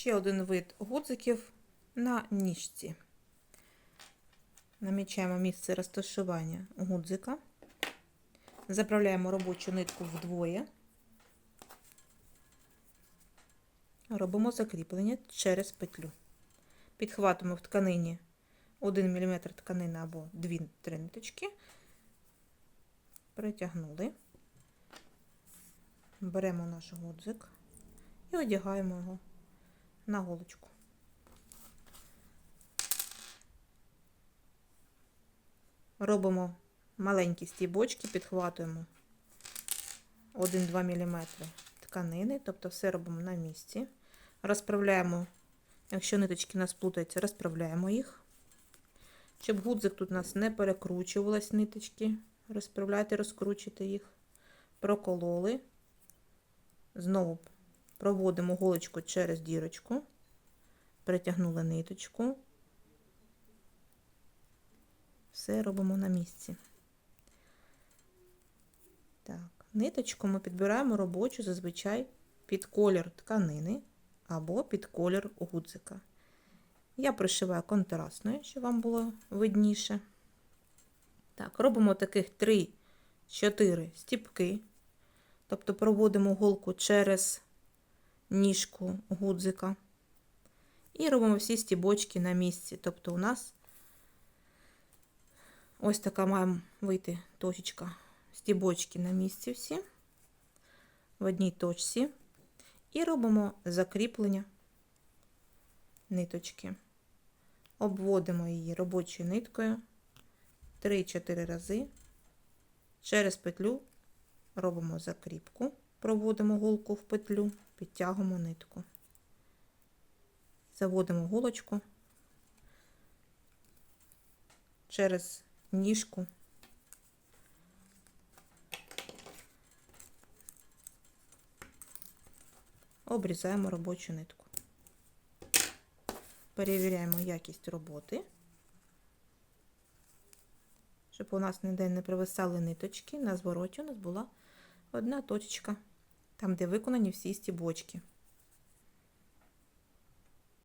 ще один вид гудзиків на ніжці. Намічаємо місце розташування гудзика. Заправляємо робочу нитку вдвоє. Робимо закріплення через петлю. Підхватимо в тканині 1 мм тканини або 2-3 ниточки. Притягнули. Беремо наш гудзик і одягаємо його на голочку. Робимо маленькі стібочки, підхватуємо 1-2 мм тканини, тобто все робимо на місці. Розправляємо, якщо ниточки у нас плутаються, розправляємо їх. Щоб гудзик тут у нас не перекручувалась ниточки, розправляйте, розкручуйте їх, прокололи. Знову проводимо голочку через дірочку, притягнули ниточку. Все робимо на місці. Так, ниточку ми підбираємо робочу зазвичай під колір тканини або під колір гудзика. Я пришиваю контрастною, щоб вам було видніше. Так, робимо таких 3-4 стіпки. Тобто проводимо голку через ніжку гудзика. І робимо всі стібочки на місці. Тобто у нас ось така має вийти точечка. Стібочки на місці всі, в одній точці. І робимо закріплення ниточки. Обводимо її робочою ниткою 3-4 рази. Через петлю робимо закріпку, проводимо голку в петлю, підтягуємо нитку. Заводимо голочку через ніжку. Обрізаємо робочу нитку. Перевіряємо якість роботи, щоб у нас ніде не провисали ниточки. На звороті у нас була одна точечка, там, де виконані всі стібочки.